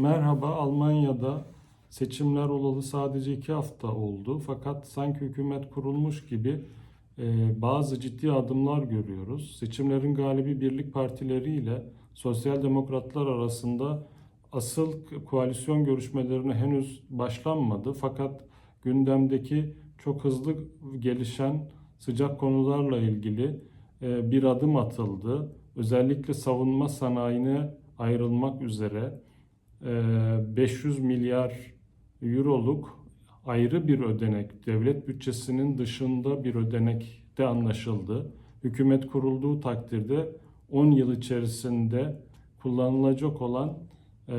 Merhaba, Almanya'da seçimler olalı sadece iki hafta oldu. Fakat sanki hükümet kurulmuş gibi e, bazı ciddi adımlar görüyoruz. Seçimlerin galibi birlik partileri ile sosyal demokratlar arasında asıl koalisyon görüşmelerine henüz başlanmadı. Fakat gündemdeki çok hızlı gelişen sıcak konularla ilgili e, bir adım atıldı. Özellikle savunma sanayine ayrılmak üzere 500 milyar euroluk ayrı bir ödenek, devlet bütçesinin dışında bir ödenek de anlaşıldı. Hükümet kurulduğu takdirde 10 yıl içerisinde kullanılacak olan e,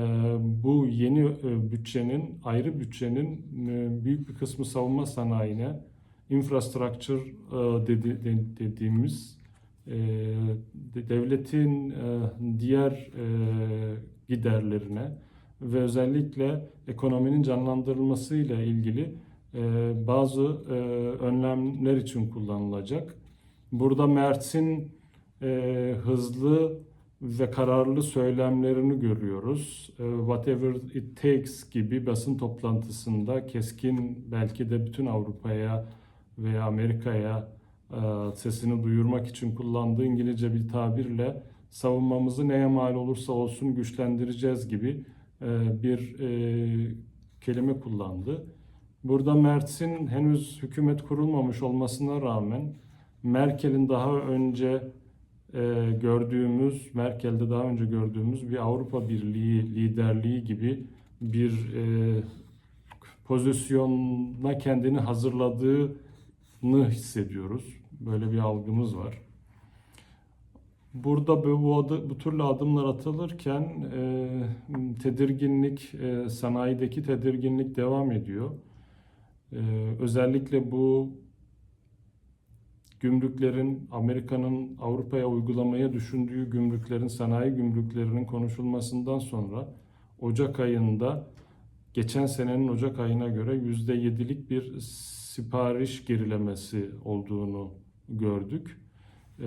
bu yeni e, bütçenin, ayrı bütçenin e, büyük bir kısmı savunma sanayine, infrastructure dedi, de- dediğimiz de- devletin diğer giderlerine ve özellikle ekonominin canlandırılmasıyla ilgili e, bazı e, önlemler için kullanılacak. Burada Mert'in e, hızlı ve kararlı söylemlerini görüyoruz. Whatever it takes gibi basın toplantısında keskin belki de bütün Avrupa'ya veya Amerika'ya sesini duyurmak için kullandığı İngilizce bir tabirle savunmamızı neye mal olursa olsun güçlendireceğiz gibi bir e, kelime kullandı. Burada Mertz'in henüz hükümet kurulmamış olmasına rağmen Merkel'in daha önce e, gördüğümüz, Merkel'de daha önce gördüğümüz bir Avrupa Birliği liderliği gibi bir e, pozisyona kendini hazırladığını hissediyoruz. Böyle bir algımız var. Burada bu, adı- bu türlü adımlar atılırken e, tedirginlik, e, sanayideki tedirginlik devam ediyor. E, özellikle bu gümrüklerin, Amerika'nın Avrupa'ya uygulamaya düşündüğü gümrüklerin, sanayi gümrüklerinin konuşulmasından sonra Ocak ayında geçen senenin Ocak ayına göre %7'lik bir sipariş gerilemesi olduğunu gördük. Ee,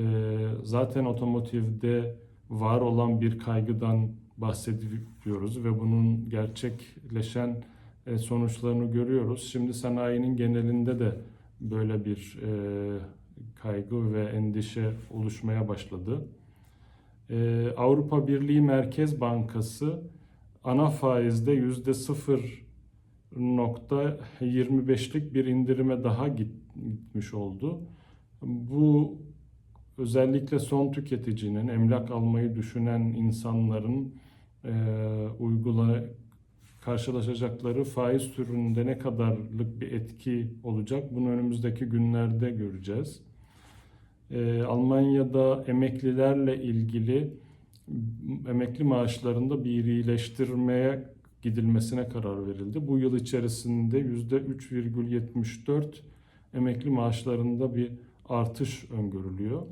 zaten otomotivde var olan bir kaygıdan bahsediyoruz ve bunun gerçekleşen e, sonuçlarını görüyoruz. Şimdi sanayinin genelinde de böyle bir e, kaygı ve endişe oluşmaya başladı. Ee, Avrupa Birliği Merkez Bankası ana faizde yüzde 0.25'lik bir indirime daha git- gitmiş oldu. Bu özellikle son tüketicinin, emlak almayı düşünen insanların e, uygula karşılaşacakları faiz türünde ne kadarlık bir etki olacak bunu önümüzdeki günlerde göreceğiz. E, Almanya'da emeklilerle ilgili emekli maaşlarında bir iyileştirmeye gidilmesine karar verildi. Bu yıl içerisinde %3,74 emekli maaşlarında bir artış öngörülüyor.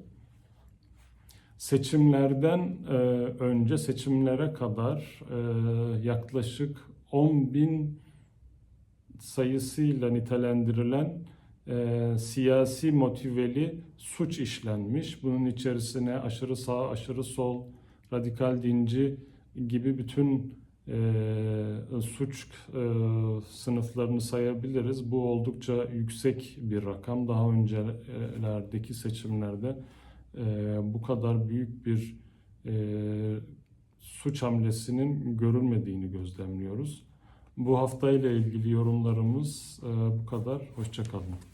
Seçimlerden e, önce seçimlere kadar e, yaklaşık 10 bin sayısıyla nitelendirilen e, siyasi motiveli suç işlenmiş. Bunun içerisine aşırı sağ, aşırı sol, radikal dinci gibi bütün e, suç e, sınıflarını sayabiliriz. Bu oldukça yüksek bir rakam. Daha öncelerdeki seçimlerde e, bu kadar büyük bir e, suç hamlesinin görülmediğini gözlemliyoruz. Bu haftayla ilgili yorumlarımız e, bu kadar. Hoşçakalın.